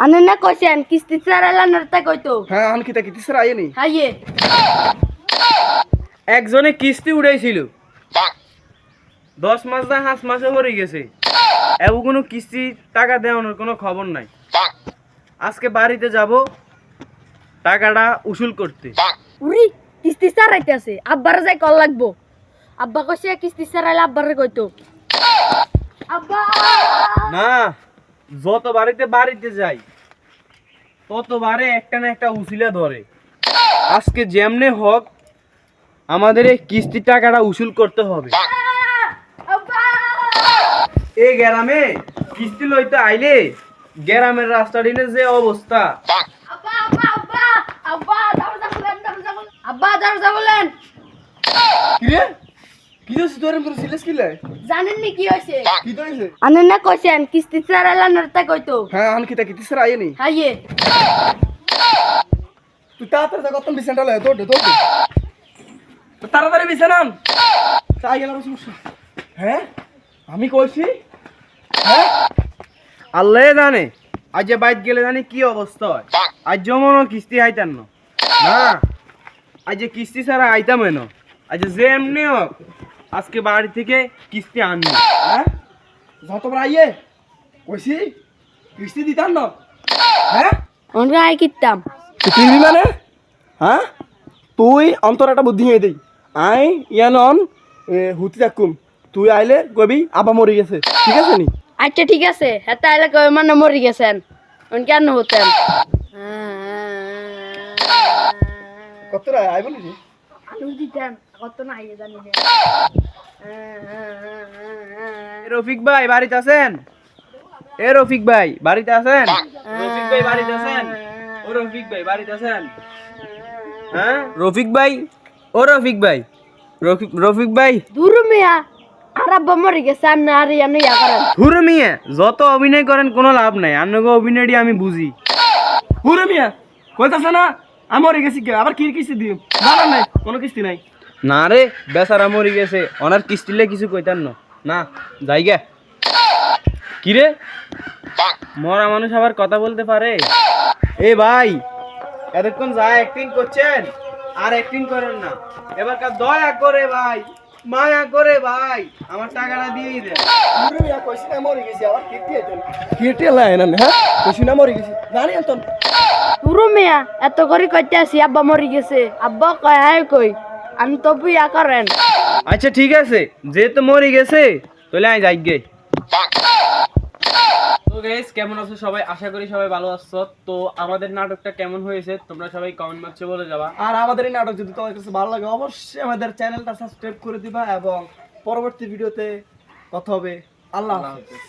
আনে না কইছেন কিস্তি চারালা নরতা কইতো। হ্যাঁ আন কিতা কিতি স্যার আইয়ে নি? হাইয়ে একজনে কিস্তি উড়াইছিল। দশ মাস না হাঁস মাসে হরে গেছে। এবং কোনো কিস্তি টাকা দেওয়ানোর কোনো খবর নাই। আজকে বাড়িতে যাব টাকাটা উসুল করতে। উরি কিস্তি চারাইতেছে আব্বারে যাই কল লাগবো। আব্বা কইছে কিস্তি চারাইলে আব্বারে কইতো। আব্বা! না যত বাড়িতে বাড়িতে যাই, ততবারে একটা না একটা উসিলা ধরে। আজকে যেমনে হোক, আমাদের এই কিস্তির টাকাটা উসুল করতে হবে। এ এই গ্রামে কিস্তি লইতে আইলে গ্রামের রাস্তাটিনে যে অবস্থা আব্বা আব্বা আব্বা আব্বা দরজা খুলেন দরজা খুলেন আব্বা দরজা খুলেন কিরে কি দোস তোর এমন সিলেস কিলে জানেন নি কি হইছে? কি তো হইছে? আনে না কইছেন কিস্তি কইতো। হ্যাঁ আন কিতা স্যার আইয়ে তুই তাড়াতাড়ি যা কত বিছানটা লয় দৌড় দৌড় তো তাড়াতাড়ি বিছানান তাই গেলাম সমস্যা। হ্যাঁ? আমি কইছি হ্যাঁ? আল্লাহ জানে আজ বাইক গেলে জানি কি অবস্থা হয়। আজ যেমন কিস্তি আইতাম না। না আজ কিস্তি ছাড়া আইতাম এনো আজ যে এমনি হোক আজকে বাড়ি থেকে কিস্তি আনব। হ্যাঁ? যতবার আইয়ে কইছি কিস্তি দিতাম না। হ্যাঁ? আমরা আই কিতাম। তুই কিনবি মানে? হ্যাঁ? তুই অন্তর একটা বুদ্ধি হয়ে দেই আই ইয়ান অন হুতি থাকুম। তুই আইলে কবি আবা মরে গেছে। ঠিক আছে নি? আচ্ছা ঠিক আছে। হেতা আইলে কবি মানে মরি গেছেন। অন কেন হতেন? কত রে আইব নি আলু দিতেন কত না জানি রফিক ভাই বাড়িতে আছেন? এ রফিক ভাই বাড়িতে আছেন? রফিক ভাই বাড়িতে আছেন? ও রফিক ভাই বাড়িতে আছেন? হ্যাঁ? রফিক ভাই ও রফিক ভাই রফিক রফিক ভাই। দূর মিয়া আর আব্বা গেছে আর না আর ইয়ানো ইয়া করেন। হুরে মিয়া যত অভিনয় করেন কোনো লাভ নাই। আপনাকে অভিনয়টি আমি বুঝি। পুরে মিয়া কইতাছে না আমি মরে গেছি আবার কি কিস্তি দিও নাই কোনো কিস্তি নাই। না রে বেচারা মরি গেছে। ওনার কিস্তিলে কিছু কইতার না। না যাই গে। কি রে? মরা মানুষ আবার কথা বলতে পারে? এ ভাই এতক্ষণ যা অ্যাক্টিং করছেন আর অ্যাক্টিং করেন না। এবার কার দয়া করে ভাই মায়া করে ভাই আমার টাকাটা দিয়ে দেন। পুরে মিয়া কইছি না মরে গেছি আবার কিস্তি আইতেন কিস্তি লাই না হ্যাঁ? কইছি না মরে গেছি। জানি আন্তন দূর মিয়া এত করে কইতে আসি আব্বা মরি গেছে। আব্বা কয় আয় কই? আমি তবু ইয়া করেন আচ্ছা ঠিক আছে। যেহেতু মরে গেছে তাহলে আমি যাই গে। তো গাইস কেমন আছো সবাই? আশা করি সবাই ভালো আছো। তো আমাদের নাটকটা কেমন হয়েছে তোমরা সবাই কমেন্ট বক্সে বলে যাবা। আর আমাদের এই নাটক যদি তোমার কাছে ভালো লাগে অবশ্যই আমাদের চ্যানেলটা সাবস্ক্রাইব করে দিবা এবং পরবর্তী ভিডিওতে কথা হবে। আল্লাহ হাফেজ।